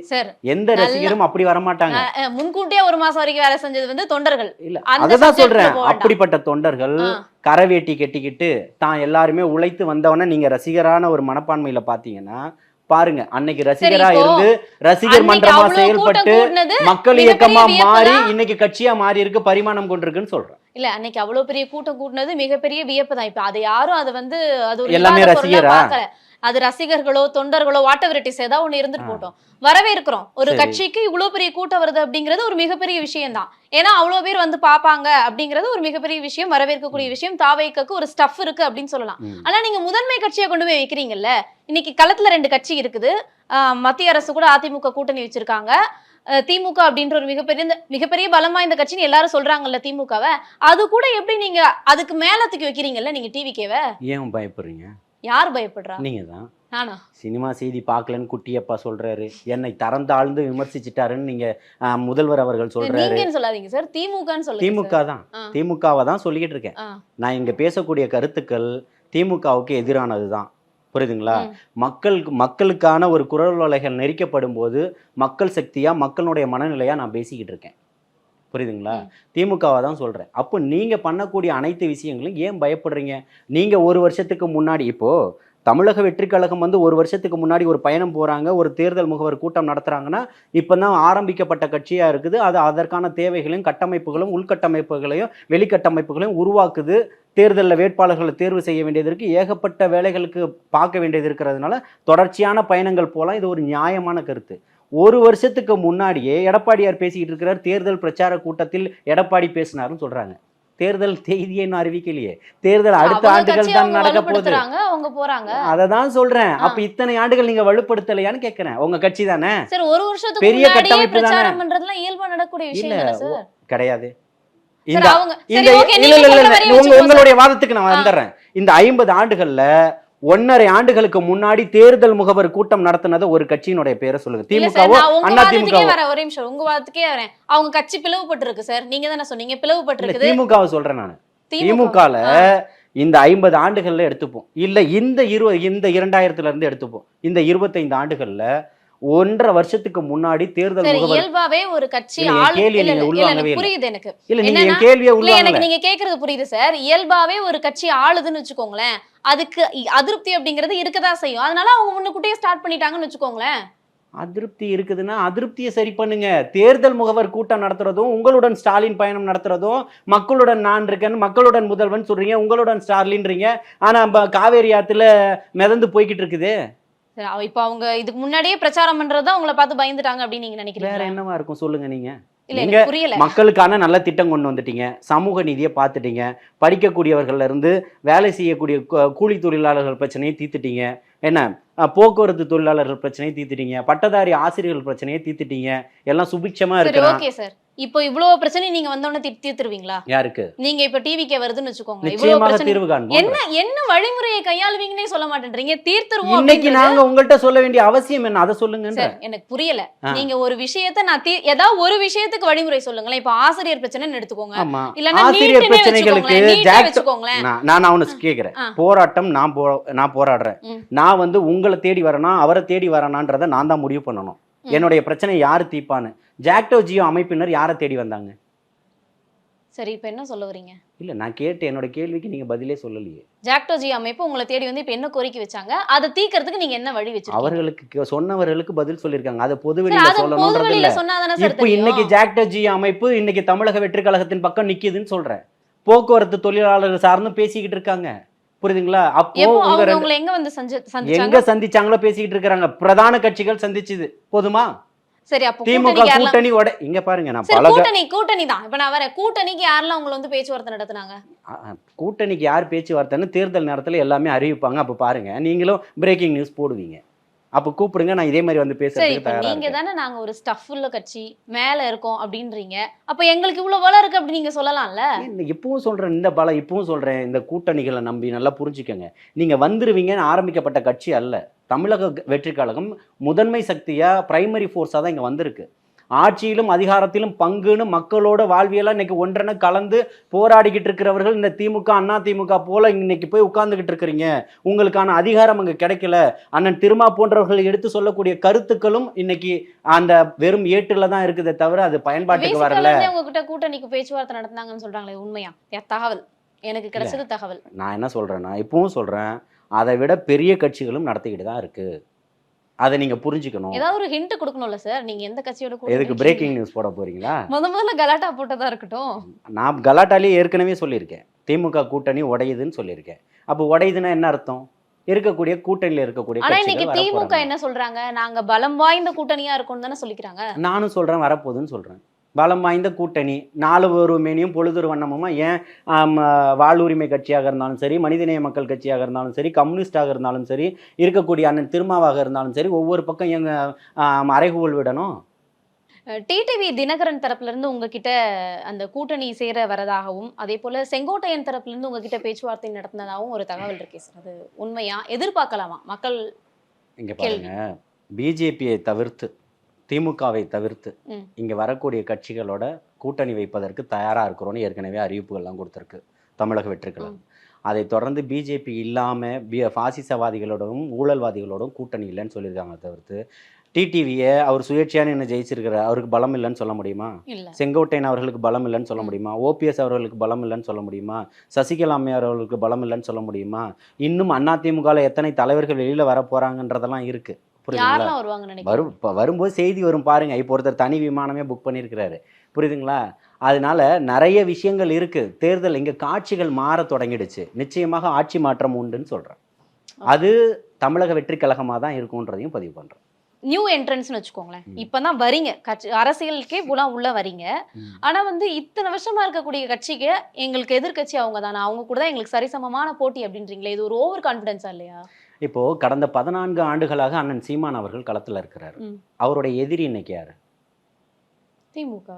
D: எந்த ரசிகரும் அப்படி வரமாட்டாங்க.
E: அஹ், அஹ், முன்கூட்டியே ஒரு மாசம் வரைக்கும் வேலை செஞ்சது வந்து தொண்டர்கள்.
D: இல்ல அததான் சொல்றேன். அப்படிப்பட்ட தொண்டர்கள். கரவேட்டி கட்டிக்கிட்டு தான் எல்லாருமே உழைத்து வந்தவன நீங்க ரசிகரான ஒரு மனப்பான்மையில பாத்தீங்கன்னா பாருங்க அன்னைக்கு ரசிகரா இருந்து ரசிகர் மன்றமா செயல்பட்டு மக்கள் இயக்கமா மாறி. இன்னைக்கு கட்சியா மாறி இருக்கு பரிமாணம் கொண்டிருக்குன்னு சொல்றேன்
E: இல்ல அன்னைக்கு அவ்வளவு பெரிய கூட்டம் கூட்டினது மிகப்பெரிய வியப்பு தான் இப்ப அதை யாரும் அதை வந்து அது ஒரு
D: எல்லாமே ரசிகரா?
E: அது ரசிகர்களோ தொண்டர்களோ வாட் எவர் இட் இஸ் ஏதாவது ஒண்ணு இருந்துட்டு. போட்டோம். வரவேற்கிறோம். ஒரு. கட்சிக்கு இவ்வளவு பெரிய கூட்டம் வருது அப்படிங்கிறது ஒரு மிகப்பெரிய விஷயம் தான் ஏன்னா அவ்வளவு பேர் வந்து பாப்பாங்க அப்படிங்கிறது ஒரு மிகப்பெரிய விஷயம் வரவேற்கக்கூடிய விஷயம் தாவைக்கு ஒரு ஸ்டஃப் இருக்கு அப்படின்னு சொல்லலாம். ஆனா நீங்க முதன்மை கட்சியை கொண்டு போய் வைக்கிறீங்கல்ல இன்னைக்கு களத்துல ரெண்டு கட்சி இருக்குது. மத்திய அரசு கூட அதிமுக கூட்டணி வச்சிருக்காங்க. திமுக அப்படின்ற ஒரு மிகப்பெரிய மிகப்பெரிய பலம் வாய்ந்த கட்சின்னு எல்லாரும் சொல்றாங்கல்ல திமுகவை. அது கூட எப்படி நீங்க அதுக்கு மேல தூக்கி வைக்கிறீங்கல்ல நீங்க டிவிக்கேவ
D: ஏன் பயப்படுறீங்க?
E: யார் பயப்படுறா?
D: நீங்க தான்
E: நானா?
D: சினிமா செய்தி பார்க்கலன்னு குட்டியப்பா சொல்றாரு. என்னை தரந்தாழ்ந்து விமர்சிச்சிட்டாருன்னு நீங்க முதல்வர் அவர்கள் சொல்றாரு.
E: சொல்லாதீங்க சார். திமுகன்னு சொல்லுங்க
D: திமுக தான். திமுகவை தான் சொல்லிக்கிட்டு இருக்கேன். நான் இங்க பேசக்கூடிய கருத்துக்கள் திமுகவுக்கு எதிரானது தான். புரியுதுங்களா. மக்களுக்கு மக்களுக்கான ஒரு குரல் வலைகள் நெரிக்கப்படும் போது மக்கள் சக்தியா மக்களுடைய மனநிலையா நான் பேசிக்கிட்டு இருக்கேன். புரியுதுங்களா. திமுகவை தான் சொல்றேன். அப்போ நீங்க பண்ணக்கூடிய அனைத்து விஷயங்களும் ஏன் பயப்படுறீங்க? நீங்க ஒரு வருஷத்துக்கு முன்னாடி இப்போ தமிழக வெற்றி கழகம் வந்து ஒரு வருஷத்துக்கு முன்னாடி ஒரு பயணம் போறாங்க ஒரு தேர்தல் முகவர் கூட்டம் நடத்துறாங்கன்னா இப்பதான் ஆரம்பிக்கப்பட்ட கட்சியா இருக்குது. அது அதற்கான தேவைகளையும் கட்டமைப்புகளும் உள்கட்டமைப்புகளையும் வெளிக்கட்டமைப்புகளையும் உருவாக்குது. தேர்தலில் வேட்பாளர்களை தேர்வு செய்ய வேண்டியது இருக்கு. ஏகப்பட்ட வேலைகளுக்கு பார்க்க வேண்டியது இருக்கிறதுனால தொடர்ச்சியான பயணங்கள் போலாம். இது ஒரு நியாயமான கருத்து. ஒரு வருஷத்துக்கு முன்னாடியே எடப்பாடியார் பேசிக்கிட்டு இருக்கிறார். தேர்தல் பிரச்சார கூட்டத்தில் எடப்பாடி பேசினாருன்னு சொல்றாங்க. தேர்தல் தேதியை இன்னும் அறிவிக்கலையே. தேர்தல் அடுத்த ஆண்டுகள் தான் நடக்க போகுது.
E: அவங்க போறாங்க.
D: அதை தான் சொல்றேன். அப்ப இத்தனை ஆண்டுகள் நீங்க வலுப்படுத்தலையான்னு கேட்கிறேன் உங்க கட்சி தானே?
E: சரி ஒரு வருஷத்துக்கு
D: பெரிய கட்டமைப்பு தானே.
E: பண்றதுலாம் இயல்பா நடக்கக்கூடிய விஷயம்
D: கிடையாது. இந்த. உங்களுடைய வாதத்துக்கு நான். வந்துடுறேன். இந்த ஐம்பது ஆண்டுகள்ல ஒன்னரை ஆண்டுகளுக்கு முன்னாடி தேர்தல் முகவர் கூட்டம் நடத்தினத ஒரு கட்சியினுடைய பேரை சொல்லுங்க. திமுகவோ அண்ணா
E: வரேன் ஒரே நிமிஷம். உங்க வாதத்துக்கே வரேன். அவங்க கட்சி பிளவுபட்டு இருக்கு சார். நீங்க தானே சொன்னீங்க பிளவுபட்டு
D: இல்ல
E: இருக்குது
D: திமுகவை சொல்றேன் நான். திமுகல இந்த ஐம்பது ஆண்டுகள்ல எடுத்துப்போம். இல்ல இந்த இரு இந்த இரண்டாயிரத்துல இருந்து எடுத்துப்போம். இந்த இருபத்தைந்து ஆண்டுகள்ல ஒன்றரை வருஷத்துக்கு முன்னாடி தேர்தல்
E: இயல்பாவே ஒரு கட்சி. புரியுது எனக்கு.
D: இல்ல நீங்க கேள்வியை
E: எனக்கு நீங்க கேக்குறது புரியுது சார் இயல்பாவே ஒரு கட்சி ஆளுதுன்னு வச்சுக்கோங்களேன் அதுக்கு அதிருப்தி அப்படிங்கிறது இருக்கதான் செய்யும். அதனால அவங்க முன்னுக்கூட்டியே ஸ்டார்ட் பண்ணிட்டாங்கன்னு வச்சுக்கோங்களேன்.
D: அதிருப்தி இருக்குதுன்னா அதிருப்தியை சரி பண்ணுங்க. தேர்தல் முகவர் கூட்டம் நடத்துறதும் உங்களுடன் ஸ்டாலின் பயணம் நடத்துறதும் மக்களுடன் நான் இருக்கேன் மக்களுடன் முதல்வன் சொல்றீங்க உங்களுடன் ஸ்டாலின்றீங்க. ஆனா காவேரி ஆத்துல மிதந்து போய்கிட்டு இருக்குது.
E: இப்ப அவங்க இதுக்கு முன்னாடியே பிரச்சாரம் பண்றதுதான் உங்களை பார்த்து பயந்துட்டாங்க அப்படின்னு நீங்க
D: வேற
E: நினைக்கிறீங்களா
D: என்னவா இருக்கும்? சொல்லுங்க நீங்க.
E: புரியல.
D: மக்களுக்கான நல்ல திட்டம் கொண்டு வந்துட்டீங்க. சமூக நீதியை பார்த்துட்டீங்க. படிக்கக்கூடியவர்கள்ல இருந்து வேலை செய்யக்கூடிய கூலி தொழிலாளர்கள் பிரச்சனையை தீர்த்துட்டீங்க. என்ன? போக்குவரத்து தொழிலாளர்கள் பிரச்சனையை தீர்த்துட்டீங்க. பட்டதாரி ஆசிரியர்கள் பிரச்சனையை தீர்த்துட்டீங்க. எல்லாம் சுபிட்சமா
E: சரி
D: இருக்கிறான்
E: ஓகே சார் இப்போ இவ்வளவு பிரச்சனை நீங்க வந்தோடனே தீ- தீர்த்துருவீங்களா?
D: யாருக்கு?
E: நீங்க இப்ப டிவிக்கே வருதுன்னு வச்சுக்கோங்க
D: நிச்சயமாக தீர்வு காண்போம்.
E: என்ன என்ன வழிமுறையை கையாளுவீங்கன்னே சொல்ல மாட்டேன்றீங்க. தீர்த்துருவோம்
D: இன்னைக்கு நாங்க உங்கள்ட்ட சொல்ல வேண்டிய அவசியம் என்ன? அதை சொல்லுங்க
E: சார் எனக்கு புரியல. நீங்க ஒரு விஷயத்த நான் தீ ஏதாவது ஒரு விஷயத்துக்கு வழிமுறை சொல்லுங்களேன். இப்ப ஆசிரியர் பிரச்சனைன்னு எடுத்துக்கோங்க. இல்லன்னா
D: ஆசிரியர் பிரச்சனைகளுக்கு நான் நான் அவனை கேக்குறேன். போராட்டம் நான் போ நான் போராடுறேன். நான் வந்து உங்களை தேடி வரனா அவரை தேடி வரனான்றதை நான் தான் முடிவு பண்ணணும். என்னுடைய பிரச்சனை யாரு தீர்ப்பான்னு? ஜாக்டோ ஜியோ அமைப்பினர் யாரை தேடி வந்தாங்க?
E: சரி இப்ப என்ன சொல்ல வரீங்க?
D: இல்ல நான் கேட்ட என்னோட கேள்விக்கு நீங்க பதிலே சொல்லலையே.
E: ஜாக்டோஜி அமைப்பு உங்களை தேடி வந்து இப்ப என்ன கோரிக்கை வச்சாங்க? அதை தீர்க்கறதுக்கு நீங்க என்ன வழி வச்சிருக்கீங்க?
D: அவர்களுக்கு சொன்னவர்களுக்கு பதில் சொல்லியிருக்காங்க. அதை பொது வெளியில சொல்லணும்ன்றது இல்ல. இப்போ இன்னைக்கு ஜாக்டோ ஜி அமைப்பு இன்னைக்கு தமிழக வெற்றி கழகத்தின் பக்கம் நிக்குதுன்னு சொல்றேன். போக்குவரத்து தொழிலாளர்கள் சார்ந்து பேசிக்கிட்டு இருக்காங்க. புரியுதுங்களா? அப்போ உங்க
E: எங்க வந்து
D: எங்க
E: சந்திச்சாங்க?
D: சந்திச்சாங்களோ பேசிக்கிட்டு இருக்காங்க பிரதான கட்சிகள் சந்திச்சுது. போதுமா?
E: சரி அப்போ
D: திமுக கூட்டணி உட இங்க பாருங்க நான் பல
E: கூட்டணி கூட்டணி தான். இப்ப நான் வரேன். கூட்டணிக்கு யாரெல்லாம் உங்களை வந்து பேச்சுவார்த்தை நடத்துனாங்க?
D: கூட்டணிக்கு யார் பேச்சுவார்த்தைன்னு தேர்தல் நேரத்துல எல்லாமே அறிவிப்பாங்க. அப்ப பாருங்க நீங்களும் பிரேக்கிங் நியூஸ் போடுவீங்க. அப்ப கூப்பிடுங்க நான் இதே மாதிரி வந்து பேசுறதுக்கு தயாரா
E: நீங்க தானே நாங்க ஒரு ஸ்டஃப் உள்ள கட்சி மேல இருக்கோம் அப்படின்றீங்க. அப்ப எங்களுக்கு இவ்வளவு வளம் இருக்கு அப்படி நீங்க சொல்லலாம்ல?
D: இப்பவும் சொல்றேன் இந்த பல இப்பவும் சொல்றேன் இந்த கூட்டணிகளை நம்பி நல்லா புரிஞ்சுக்கங்க. நீங்க வந்துருவீங்கன்னு ஆரம்பிக்கப்பட்ட கட்சி அல்ல. தமிழக வெற்றி கழகம் முதன்மை சக்தியா பிரைமரி ஃபோர்ஸா தான் இங்க வந்திருக்கு. ஆட்சியிலும் அதிகாரத்திலும் பங்குன்னு மக்களோட வாழ்வியெல்லாம் இன்னைக்கு ஒன்றென கலந்து போராடிக்கிட்டு இருக்கிறவர்கள் இந்த திமுக அண்ணா திமுக போல இன்னைக்கு போய் உட்கார்ந்துகிட்டு இருக்கிறீங்க. உங்களுக்கான அதிகாரம் அங்க கிடைக்கல. அண்ணன் திருமா போன்றவர்கள் எடுத்து சொல்லக்கூடிய கருத்துக்களும் இன்னைக்கு அந்த வெறும் ஏட்டுல தான் இருக்குதே தவிர அது பயன்பாட்டுக்கு வரல.
E: உங்ககிட்ட கூட்டணிக்கு பேச்சுவார்த்தை நடத்துனாங்கன்னு சொல்றாங்களே உண்மையா? தகவல். எனக்கு கிடைச்சது தகவல்.
D: நான் என்ன சொல்றேன்னா இப்பவும் சொல்றேன் அதை விட பெரிய கட்சிகளும் நடத்திக்கிட்டு தான் இருக்கு. அதை நீங்க புரிஞ்சுக்கணும்.
E: ஏதாவது ஒரு ஹிண்ட் கொடுக்கணும்ல சார் நீங்க எந்த கட்சியோட
D: எதுக்கு பிரேக்கிங் நியூஸ் போட போறீங்களா?
E: முத முதல்ல கலாட்டா போட்டதா இருக்கட்டும்.
D: நான் கலாட்டாலேயே ஏற்கனவே சொல்லியிருக்கேன். திமுக கூட்டணி உடையுதுன்னு சொல்லியிருக்கேன். அப்போ உடையுதுன்னா என்ன அர்த்தம்? இருக்கக்கூடிய கூட்டணியில இருக்கக்கூடிய
E: ஆனா இன்னைக்கு திமுக. என்ன சொல்றாங்க? நாங்க பலம் வாய்ந்த கூட்டணியா இருக்கோம்னு தானே சொல்லிக்கிறாங்க.
D: நானும் சொல்றேன் வரப்போகுதுன்னு சொல்றேன். பலம் வாய்ந்த கூட்டணி. நாலு ஒரு மேனியும் பொழுதொரு வண்ணமுமா ஏன் வாழ்வுரிமை கட்சியாக இருந்தாலும் சரி மனிதநேய மக்கள் கட்சியாக இருந்தாலும் சரி கம்யூனிஸ்டாக இருந்தாலும் சரி இருக்கக்கூடிய அண்ணன் திருமாவாக இருந்தாலும் சரி ஒவ்வொரு பக்கம் எங்க அறைகூவல் விடணும்?
E: டிடிவி தினகரன் தரப்புல இருந்து உங்ககிட்ட அந்த கூட்டணி சேர வரதாகவும் அதே போல செங்கோட்டையன் தரப்புல இருந்து உங்ககிட்ட பேச்சுவார்த்தை நடத்தினதாகவும் ஒரு தகவல் இருக்கே சார். அது உண்மையா? எதிர்பார்க்கலாமா? மக்கள்
D: இங்க. பாருங்க. பிஜேபியை தவிர்த்து திமுகவை தவிர்த்து. இங்க வரக்கூடிய கட்சிகளோட கூட்டணி வைப்பதற்கு தயாரா இருக்கிறோம்னு ஏற்கனவே அறிவிப்புகள்லாம் கொடுத்துருக்கு தமிழக வெற்றிக்கழகம். அதை தொடர்ந்து பிஜேபி இல்லாம பி பாசிசவாதிகளோடும் ஊழல்வாதிகளோடும் கூட்டணி இல்லைன்னு சொல்லியிருக்காங்க தவிர்த்து டிடிவியை அவர் சுயேட்சையான என்ன ஜெயிச்சிருக்கிறார் அவருக்கு பலம் இல்லைன்னு சொல்ல முடியுமா? செங்கோட்டையன் அவர்களுக்கு பலம் இல்லைன்னு சொல்ல. முடியுமா? ஓபிஎஸ் அவர்களுக்கு பலம் இல்லைன்னு சொல்ல முடியுமா? சசிகலா அம்மையார் அவர்களுக்கு பலம் இல்லைன்னு சொல்ல முடியுமா? இன்னும் அதிமுகவில் எத்தனை தலைவர்கள் வெளியில வர போறாங்கன்றதெல்லாம் இருக்கு. புரியுதுங்களா? வரும் இப்போ வரும்போது செய்தி வரும் பாருங்க. இப்போ ஒருத்தர் தனி விமானமே புக் பண்ணியிருக்கிறாரு புரியுதுங்களா? அதனால நிறைய விஷயங்கள் இருக்கு. தேர்தல் இங்க காட்சிகள் மாற தொடங்கிடுச்சு. நிச்சயமாக ஆட்சி மாற்றம் உண்டுன்னு சொல்றேன். அது தமிழக வெற்றி கழகமாக தான் இருக்கும்ன்றதையும் பதிவு பண்றேன்.
E: நியூ என்ட்ரன்ஸ்னு வச்சுக்கோங்களேன். இப்பதான் வரீங்க. கட்சி அரசியலுக்கே புலம் உள்ள வரீங்க. ஆனா வந்து இத்தனை வருஷமா இருக்கக்கூடிய கட்சிக்கு எங்களுக்கு எதிர்க்கட்சி அவங்க தானே? அவங்க கூட தான் எங்களுக்கு சரிசமமான போட்டி அப்படின்றீங்களே. இது ஒரு ஓவர் கான்பிடன்ஸா இல்லையா?
D: இப்போ கடந்த பதினான்கு ஆண்டுகளாக அண்ணன் சீமான் அவர்கள் களத்துல இருக்கிறாரு. அவருடைய எதிரி இன்னைக்கு யாரு?
E: திமுக.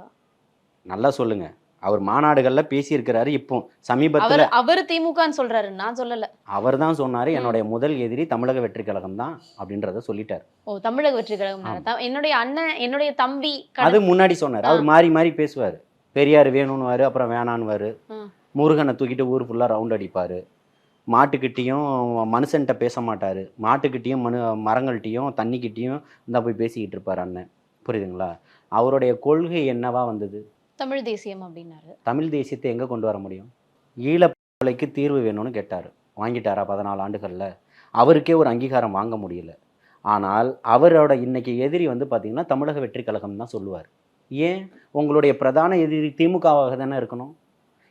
D: நல்லா சொல்லுங்க. அவர் மாநாடுகள்ல பேசியிருக்கிறாரு. இப்போ
E: அவர்
D: சமீபத்துல
E: அவர் திமுகன்னு சொல்றாரு. நான் சொல்லல.
D: அவர் தான் சொன்னாரு. என்னுடைய முதல் எதிரி தமிழக வெற்றி கழகம் தான் அப்படின்றத சொல்லிட்டாரு.
E: ஓ தமிழக வெற்றி கழகம். என்னுடைய அண்ணன் என்னுடைய தம்பி
D: அது முன்னாடி சொன்னார். அவர் மாறி மாறி பேசுவார். பெரியார் வேணும்னுவாரு அப்புறம் வேணான்னுவாரு.
E: ம்.
D: முருகனை தூக்கிட்டு ஊர் ஃபுல்லாக ரவுண்ட் அடிப்பார். மாட்டுக்கிட்டேயும் மனுஷன்கிட்ட பேச மாட்டார். மாட்டுக்கிட்டேயும் மனு மரங்கள்கிட்டையும் தண்ணிக்கிட்டேயும் இந்த போய் பேசிக்கிட்டு இருப்பார் அண்ணன். புரியுதுங்களா? அவருடைய கொள்கை என்னவா வந்தது?
E: தமிழ் தேசியம் அப்படின்னாரு.
D: தமிழ் தேசியத்தை எங்கே கொண்டு வர முடியும்? ஈழப்பலைக்கு தீர்வு வேணும்னு கேட்டார். வாங்கிட்டாரா பதினாலு ஆண்டுகளில்? அவருக்கே ஒரு அங்கீகாரம் வாங்க முடியல. ஆனால் அவரோட இன்னைக்கு எதிரி வந்து பார்த்தீங்கன்னா தமிழக வெற்றி கழகம் தான் சொல்லுவார். ஏன்? உங்களுடைய பிரதான எதிரி திமுகவாக தானே இருக்கணும்?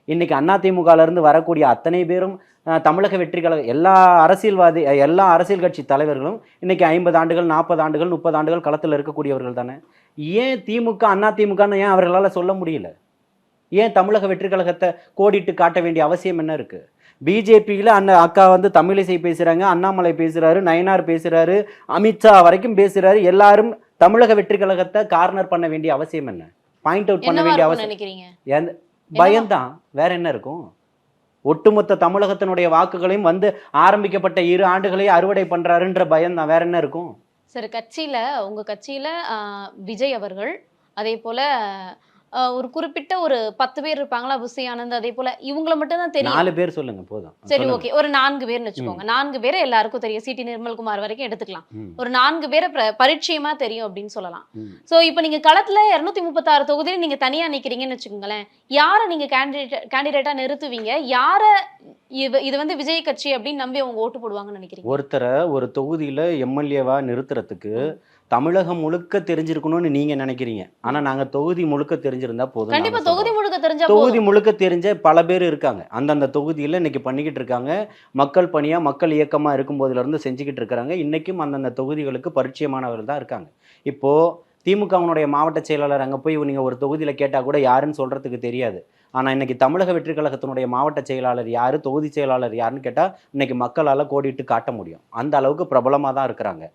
D: இன்னைக்கு அண்ணா இருந்து வரக்கூடிய அத்தனை பேரும் தமிழக வெற்றி எல்லா அரசியல்வாதி எல்லா அரசியல் கட்சி தலைவர்களும் இன்னைக்கு ஐம்பது ஆண்டுகள் நாற்பது ஆண்டுகள் முப்பது ஆண்டுகள் களத்தில் இருக்கக்கூடியவர்கள் தானே? ஏன் திமுக அண்ணா திமுகன்னு ஏன் அவர்களால் சொல்ல முடியல? ஏன் தமிழக வெற்றி கழகத்தை கோடிட்டு காட்ட வேண்டிய அவசியம் என்ன இருக்கு? பிஜேபியில் அந்த அக்கா வந்து தமிழிசை பேசுறாங்க அண்ணாமலை பேசுறாரு நயனார் பேசுறாரு அமித்ஷா வரைக்கும் பேசுறாரு எல்லாரும் தமிழக வெற்றி கழகத்தை கார்னர் பண்ண வேண்டிய அவசியம் என்ன? பாயிண்ட் அவுட் பண்ண வேண்டிய அவசியம் பயம்தான். வேற என்ன இருக்கும்? ஒட்டுமொத்த தமிழகத்தினுடைய வாக்குகளையும் வந்து ஆரம்பிக்கப்பட்ட இரு ஆண்டுகளையும் அறுவடை பண்றாருன்ற பயம்தான். வேற என்ன இருக்கும்?
E: சரி கட்சியில உங்க கட்சியில விஜய் அவர்கள் அதே போல ஒரு குறிப்பிட்ட ஒரு பத்து பேர் இருப்பாங்களா? புசி ஆனந்த் அதே போல இவங்கள மட்டும் தான் தெரியும்.
D: நாலு பேர் சொல்லுங்க போதும்.
E: சரி. ஓகே. ஒரு நான்கு பேர்னு வச்சுக்கோங்க. நான்கு பேரை எல்லாருக்கும் தெரியும். சிடி நிர்மல்குமார் வரைக்கும் எடுத்துக்கலாம். ஒரு நான்கு பேரை பிர- பரிச்சயமா தெரியும் அப்படின்னு சொல்லலாம். சோ இப்போ நீங்க களத்துல இருநூத்தி முப்பத்தாறு தொகுதியில நீங்க தனியா நிக்கிறீங்கன்னு வச்சுக்கோங்களேன். யார நீங்க கேண்டிடேட் கேண்டிடேட்டா நிறுத்துவீங்க? யார இது இது வந்து விஜய் கட்சி அப்படின்னு நம்பி அவங்க ஓட்டு போடுவாங்கன்னு நினைக்கிறீங்க?
D: ஒருத்தரை ஒரு தொகுதியில எம்எல்ஏவா நிறுத்துறதுக்கு தமிழகம் முழுக்க தெரிஞ்சிருக்கணும்னு நீங்க நினைக்கிறீங்க. ஆனா நாங்க தொகுதி முழுக்க தெரிஞ்சிருந்தா போதும்
E: கண்டிப்பா தொகுதி. முழுக்க தெரிஞ்சா
D: தொகுதி முழுக்க தெரிஞ்ச பல பேர் இருக்காங்க. அந்தந்த தொகுதியில இன்னைக்கு பண்ணிக்கிட்டு இருக்காங்க. மக்கள் பணியா மக்கள் இயக்கமா இருக்கும் போதுல இருந்து செஞ்சுக்கிட்டு இருக்காங்க இன்னைக்கும் அந்தந்த தொகுதிகளுக்கு பரிச்சயமானவர்கள் தான் இருக்காங்க. இப்போ திமுகவினுடைய மாவட்ட செயலாளர் அங்க போய் நீங்க ஒரு தொகுதியில கேட்டா கூட யாருன்னு சொல்றதுக்கு தெரியாது. ஆனால் இன்னைக்கு தமிழக வெற்றி கழகத்தினுடைய மாவட்ட செயலாளர் யார் தொகுதி செயலாளர் யாருன்னு கேட்டால் இன்னைக்கு மக்களால் கோடிட்டு காட்ட முடியும். அந்த அளவுக்கு பிரபலமாக தான் இருக்கிறாங்க.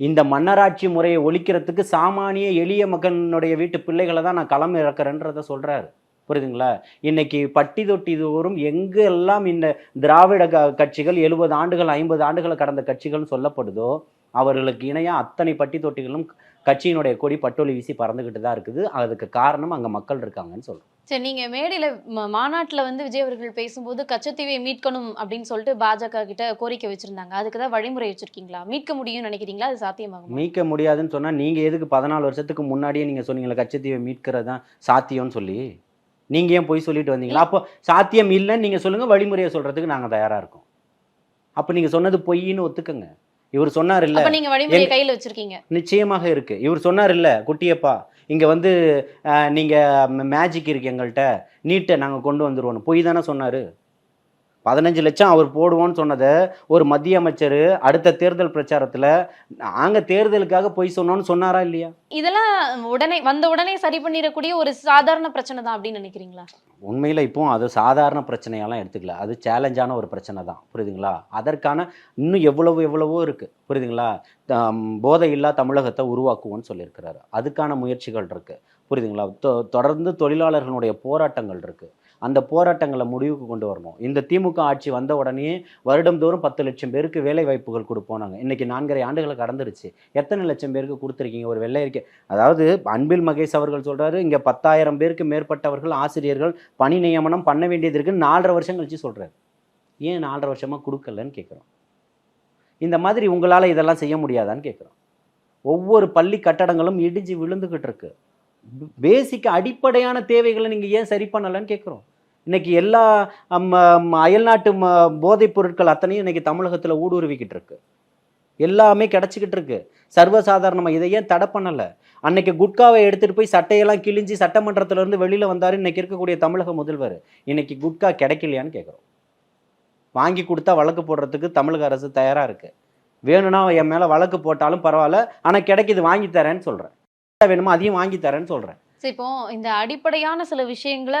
D: இந்த மன்னராட்சி முறையை ஒழிக்கிறதுக்கு சாமானிய எளிய மகனுடைய வீட்டு பிள்ளைகளை தான் நான் களம் இறக்குறேன்றத சொல்கிறாரு புரியுதுங்களா? இன்னைக்கு பட்டி தொட்டி தோறும் எங்கெல்லாம் இந்த திராவிட க- கட்சிகள் எழுபது ஆண்டுகள் ஐம்பது ஆண்டுகளை கடந்த கட்சிகள்னு சொல்லப்படுதோ அவர்களுக்கு இணையா அத்தனை பட்டி தொட்டிகளும் கட்சியினுடைய கொடி பட்டொலி வீசி பறந்துகிட்டு தான் இருக்குது. அதுக்கு காரணம் அங்க மக்கள் இருக்காங்கன்னு சொல்றேன்
E: சரி நீங்க மேடையில மாநாட்டுல வந்து விஜய் அவர்கள் பேசும்போது கச்சத்தீவை மீட்கணும் அப்படின்னு சொல்லிட்டு பாஜக கிட்ட கோரிக்கை வச்சிருந்தாங்க. அதுக்கு தான் வழிமுறை வச்சிருக்கீங்களா? மீட்க முடியும்னு நினைக்கிறீங்களா? அது சாத்தியமாகுமா?
D: மீட்க முடியாதுன்னு சொன்னா நீங்க எதுக்கு பதினாலு வருஷத்துக்கு முன்னாடியே நீங்க சொன்னீங்களா கச்சத்தீவை மீட்கிறது தான் சாத்தியம்னு சொல்லி? நீங்க ஏன் போய் சொல்லிட்டு வந்தீங்களா? அப்போ சாத்தியம் இல்லைன்னு நீங்க சொல்லுங்க வழிமுறையை சொல்றதுக்கு நாங்க தயாரா இருக்கோம். அப்ப நீங்க சொன்னது பொய்ன்னு ஒத்துக்கங்க. இவர் சொன்னார் இல்ல.
E: நீங்க வழிமுறையை கையில வச்சிருக்கீங்க.
D: நிச்சயமாக இருக்கு. இவர் சொன்னார் இல்ல குட்டியப்பா இங்க வந்து நீங்க மேஜிக் இருக்கு எங்கள்கிட்ட நீட்டை நாங்க கொண்டு வந்துருவோம் பொய் தானே சொன்னாரு. பதினஞ்சு லட்சம் அவர் போடுவோன்னு சொன்னதை ஒரு மத்திய அமைச்சர் அடுத்த தேர்தல் பிரச்சாரத்தில் நாங்கள் தேர்தலுக்காக போய் சொன்னோன்னு சொன்னாரா இல்லையா?
E: இதெல்லாம் உடனே வந்த உடனே சரி பண்ணிடக்கூடிய ஒரு சாதாரண பிரச்சனை தான் அப்படின்னு நினைக்கிறீங்களா?
D: உண்மையில் இப்போ அது சாதாரண பிரச்சனையெல்லாம் எடுத்துக்கல. அது சேலஞ்சான ஒரு பிரச்சனை தான். புரியுதுங்களா? அதற்கான இன்னும் எவ்வளவு எவ்வளவோ இருக்குது புரியுதுங்களா? தம், போதையில்லா தமிழகத்தை உருவாக்குவோன்னு சொல்லியிருக்கிறாரு. அதுக்கான முயற்சிகள் இருக்குது புரியுதுங்களா? தொடர்ந்து தொழிலாளர்களுடைய போராட்டங்கள் இருக்குது அந்த போராட்டங்களை முடிவுக்கு கொண்டு வரணும். இந்த திமுக ஆட்சி வந்த உடனே வருடம்தோறும் பத்து லட்சம் பேருக்கு வேலை வாய்ப்புகள் கொடுப்போம் நாங்கள் இன்னைக்கு நான்கரை ஆண்டுகளை கடந்துருச்சு எத்தனை லட்சம் பேருக்கு கொடுத்துருக்கீங்க? ஒரு வெள்ளை அறிக்கை அதாவது அன்பில் மகேஷ் அவர்கள் சொல்றாரு இங்க பத்தாயிரம் பேருக்கு மேற்பட்டவர்கள் ஆசிரியர்கள் பணி நியமனம் பண்ண வேண்டியது இருக்குன்னு நாலரை வருஷம் கழிச்சு சொல்றாரு. ஏன் நாலரை வருஷமா கொடுக்கலன்னு கேட்குறோம் இந்த மாதிரி உங்களால் இதெல்லாம் செய்ய முடியாதான்னு கேட்குறோம் ஒவ்வொரு பள்ளி கட்டடங்களும் இடிஞ்சு விழுந்துக்கிட்டு இருக்கு. பேசிக் அடிப்படையான தேவைகளை நீங்கள் ஏன் சரி பண்ணலைன்னு கேட்குறோம் இன்னைக்கு எல்லா அயல்நாட்டு ம- போதைப் பொருட்கள் அத்தனையும் இன்னைக்கு தமிழகத்தில் ஊடுருவிக்கிட்டு இருக்கு. எல்லாமே கிடச்சிக்கிட்டு இருக்கு. சர்வசாதாரணமாக இதை ஏன் தடை பண்ணலை? அன்னைக்கு குட்காவை எடுத்துகிட்டு போய் சட்டையெல்லாம் கிழிஞ்சி சட்டமன்றத்திலேருந்து இருந்து வந்தார். இன்னைக்கு இருக்கக்கூடிய தமிழக முதல்வர். இன்னைக்கு குட்கா கிடைக்கலையான்னு கேட்குறோம் வாங்கி கொடுத்தா வழக்கு போடுறதுக்கு தமிழக அரசு தயாராக இருக்குது வேணும்னா என் மேலே வழக்கு போட்டாலும் பரவாயில்ல. ஆனால் கிடைக்கிது வாங்கி தரேன்னு சொல்கிறேன் வேணுமோ அதையும் வாங்கி தரேன்னு சொல்கிறேன்
E: சரி இப்போ இந்த அடிப்படையான சில விஷயங்களை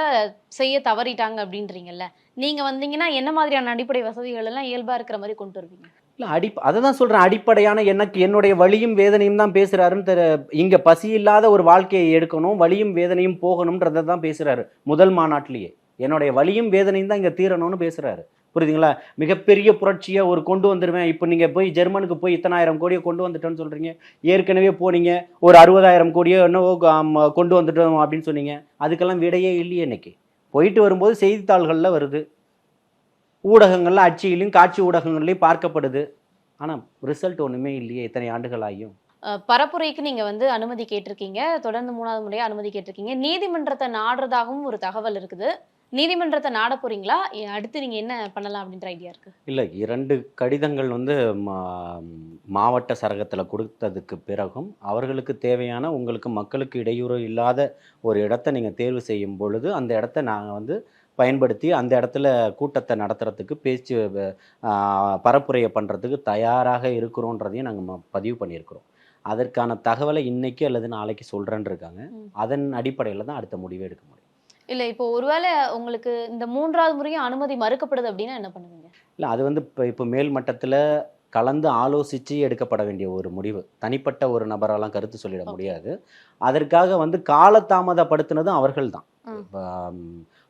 E: செய்ய தவறிட்டாங்க அப்படின்றீங்கல்ல நீங்க வந்தீங்கன்னா என்ன மாதிரியான அடிப்படை வசதிகள் எல்லாம் இயல்பா இருக்கிற மாதிரி கொண்டு வருவீங்க?
D: இல்லை அடி அதை தான் சொல்கிறேன் அடிப்படையான எனக்கு என்னுடைய வலியும் வேதனையும் தான் பேசுகிறாருன்னு தெரி இங்கே பசி இல்லாத ஒரு வாழ்க்கையை எடுக்கணும் வழியும் வேதனையும் போகணுன்றதை தான் பேசுகிறாரு முதல் மாநாட்டிலேயே. என்னுடைய வலியும் வேதனையும் தான் இங்கே தீரணும்னு பேசுகிறாரு புரியுதுங்களா? மிகப்பெரிய புரட்சியை ஒரு கொண்டு வந்துடுவேன் இப்போ நீங்கள் போய் ஜெர்மனுக்கு போய் இத்தனாயிரம் கோடியை கொண்டு வந்துட்டோன்னு சொல்கிறீங்க ஏற்கனவே போனீங்க. ஒரு அறுபதாயிரம் கோடியோ என்னவோ கொண்டு வந்துட்டோம் அப்படின்னு சொன்னீங்க. அதுக்கெல்லாம் விடையே இல்லையே இன்னைக்கு. போயிட்டு வரும்போது செய்தித்தாள்களில் வருது. ஊடகங்களில் அச்சியிலையும் காட்சி ஊடகங்கள்லையும் பார்க்கப்படுது. ஆனால் ரிசல்ட் ஒன்றுமே இல்லையே. இத்தனை ஆண்டுகள் ஆகியும்
E: பரப்புரைக்கு நீங்கள் வந்து அனுமதி கேட்டிருக்கீங்க. தொடர்ந்து மூணாவது முறையாக அனுமதி கேட்டிருக்கீங்க. நீதிமன்றத்தை நாடுறதாகவும் ஒரு தகவல் இருக்குது. நீதிமன்றத்தை நாட போறீங்களா? இ- அடுத்து நீங்க என்ன பண்ணலாம் அப்படின்ற ஐடியா இருக்கு?
D: இல்லை இரண்டு கடிதங்கள் வந்து மா- மாவட்ட சரகத்தில் கொடுத்ததுக்கு பிறகும் அவர்களுக்கு தேவையான உங்களுக்கு மக்களுக்கு இடையூறு இல்லாத ஒரு இடத்த நீங்கள் தேர்வு செய்யும் பொழுது அந்த இடத்த நாங்கள் வந்து பயன்படுத்தி அந்த இடத்துல கூட்டத்தை நடத்துறதுக்கு பேச்சு பரப்புரையை பண்ணுறதுக்கு தயாராக இருக்கிறோன்றதையும் நாங்கள் பதிவு பண்ணியிருக்கிறோம். அதற்கான தகவலை இன்னைக்கு அல்லது நாளைக்கு சொல்கிறேன்னு இருக்காங்க. அதன் அடிப்படையில் தான் அடுத்த முடிவு எடுக்க முடியும்.
E: இல்ல இப்போ ஒருவேளை உங்களுக்கு இந்த மூன்றாவது முறையும் அனுமதி மறுக்கப்படுது அப்படின்னா என்ன பண்ணுவீங்க?
D: இல்லை அது வந்து இப்போ இப்போ மேல் மட்டத்தில் கலந்து ஆலோசித்து எடுக்கப்பட வேண்டிய ஒரு முடிவு. தனிப்பட்ட ஒரு நபரெல்லாம் கருத்து சொல்லிட. முடியாது. அதற்காக வந்து காலதாமதப்படுத்தினதும் அவர்கள் தான்.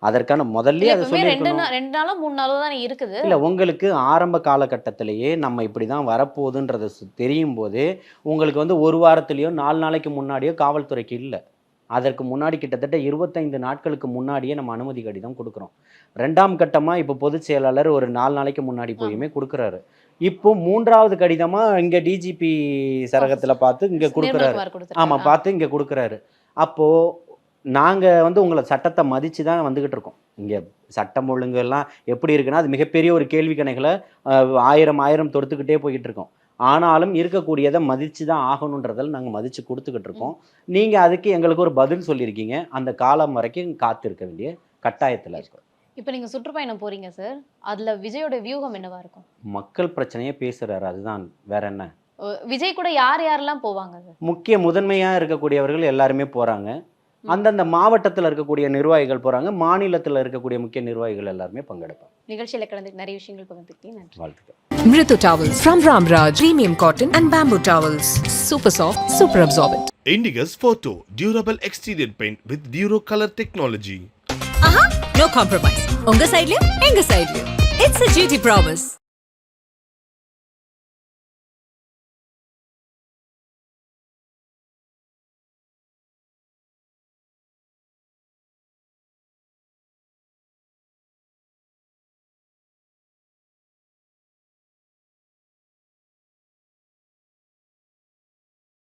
D: அதற்கான முதல்லயே
E: இல்ல
D: அதை
E: எப்பவுமே ரெண்டு நாள் மூணு நாளோ தான் இருக்குது.
D: இல்லை உங்களுக்கு ஆரம்ப காலகட்டத்திலேயே நம்ம இப்படி தான் வரப்போகுதுன்றது தெரியும் போதே உங்களுக்கு வந்து ஒரு வாரத்துலேயோ நாலு நாளைக்கு முன்னாடியோ காவல்துறைக்கு இல்லை. அதற்கு முன்னாடி கிட்டத்தட்ட இருபத்தைந்து நாட்களுக்கு முன்னாடியே நம்ம அனுமதி கடிதம் கொடுக்குறோம். ரெண்டாம் கட்டமாக இப்போ பொதுச் செயலாளர் ஒரு நாலு நாளைக்கு முன்னாடி போயுமே கொடுக்குறாரு. இப்போ மூன்றாவது கடிதமாக இங்கே டிஜிபி சரகத்தில் பார்த்து இங்கே கொடுக்குறாரு. ஆமாம் பார்த்து இங்கே கொடுக்குறாரு. அப்போது நாங்கள் வந்து உங்களை சட்டத்தை மதித்து தான் வந்துக்கிட்டு இருக்கோம். இங்கே சட்டம் ஒழுங்கு எல்லாம் எப்படி இருக்குன்னா அது மிகப்பெரிய ஒரு கேள்வி கணைகளை ஆயிரம் ஆயிரம் தொடுத்துக்கிட்டே போய்கிட்டு இருக்கோம். ஆனாலும் இருக்கக்கூடியதை மதித்து தான் ஆகணுன்றதில் நாங்கள் மதித்து கொடுத்துக்கிட்டு இருக்கோம். நீங்கள் அதுக்கு எங்களுக்கு ஒரு பதில் சொல்லியிருக்கீங்க. அந்த காலம் வரைக்கும் காத்திருக்க வேண்டிய கட்டாயத்தில் இருக்கோம்
E: இப்போ நீங்க சுற்றுப்பயணம் போறீங்க சார் அதுல விஜயோட வியூகம் என்னவா இருக்கும்?
D: மக்கள் பிரச்சனையே பேசுகிறாரு அதுதான் வேற என்ன?
E: விஜய் கூட யார் யாரெல்லாம் போவாங்க சார்
D: முக்கிய முதன்மையாக இருக்கக்கூடியவர்கள் எல்லாருமே போகிறாங்க அந்தந்த மாவட்டத்தில் இருக்கக்கூடிய நிர்வாகிகள் போகிறாங்க மாநிலத்தில் இருக்கக்கூடிய முக்கிய நிர்வாகிகள் எல்லாருமே பங்கெடுப்பாங்க
E: நிகழ்ச்சியில கலந்து நிறைய விஷயங்கள் பகிர்ந்துக்கிட்டீங்க நன்றி
D: வாழ்த்துக்கள்
A: Mritu Towels from Ramraj. Premium cotton and bamboo towels. Super soft, super absorbent.
B: Indigus Photo Durable Exterior Paint with Duro Color Technology.
C: ஆஹா நோ காம்ப்ரமைஸ் உங்க சைடுலயும் எங்க சைடுலயும் இட்ஸ் a GT ப்ராமிஸ்